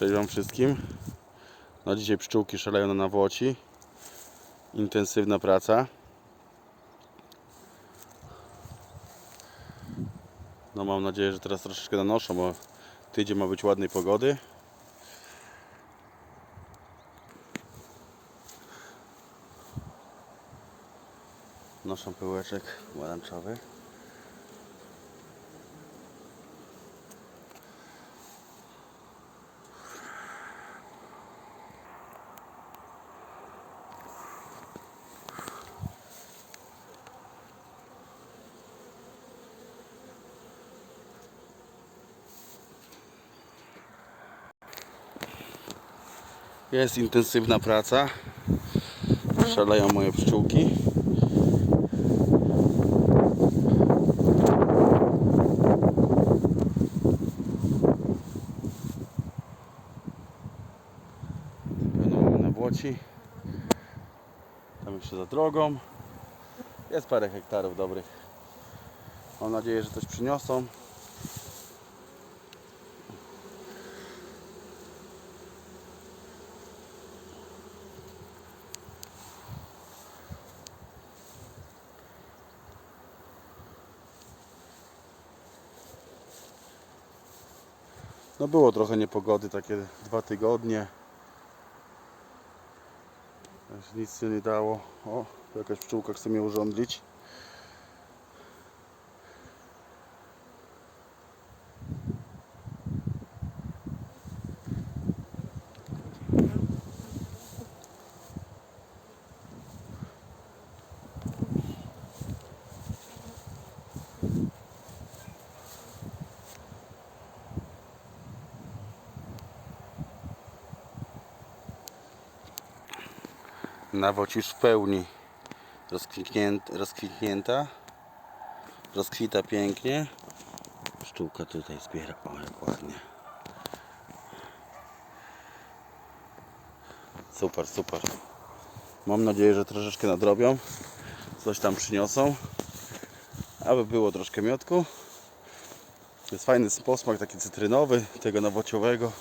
Cześć Wam wszystkim. No dzisiaj pszczółki szaleją na nawłoci. Intensywna praca. No mam nadzieję, że teraz troszeczkę nanoszą, bo tydzień ma być ładnej pogody. Noszą pyłeczek pomarańczowy. Jest intensywna praca. Szaleją moje pszczółki. Na błoci. Tam jeszcze za drogą. Jest parę hektarów dobrych. Mam nadzieję, że coś przyniosą. No było trochę niepogody, takie dwa tygodnie. Nic się nie dało. O, jakaś pszczółka chce mnie urządlić. Nawoć już w pełni rozkwitnięta. Rozkwita pięknie. Pszczółka tutaj zbiera. O, jak ładnie. Super, super. Mam nadzieję, że troszeczkę nadrobią. Coś tam przyniosą. Aby było troszkę miodku. Jest fajny posmak taki cytrynowy tego nawociowego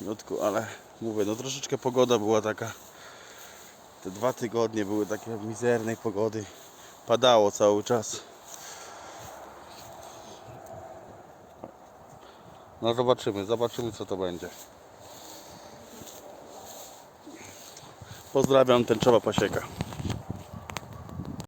miodku, ale mówię, no troszeczkę pogoda była taka te dwa tygodnie były takie mizernej pogody. Padało cały czas. No zobaczymy, zobaczymy co to będzie. Pozdrawiam, tęczowa pasieka.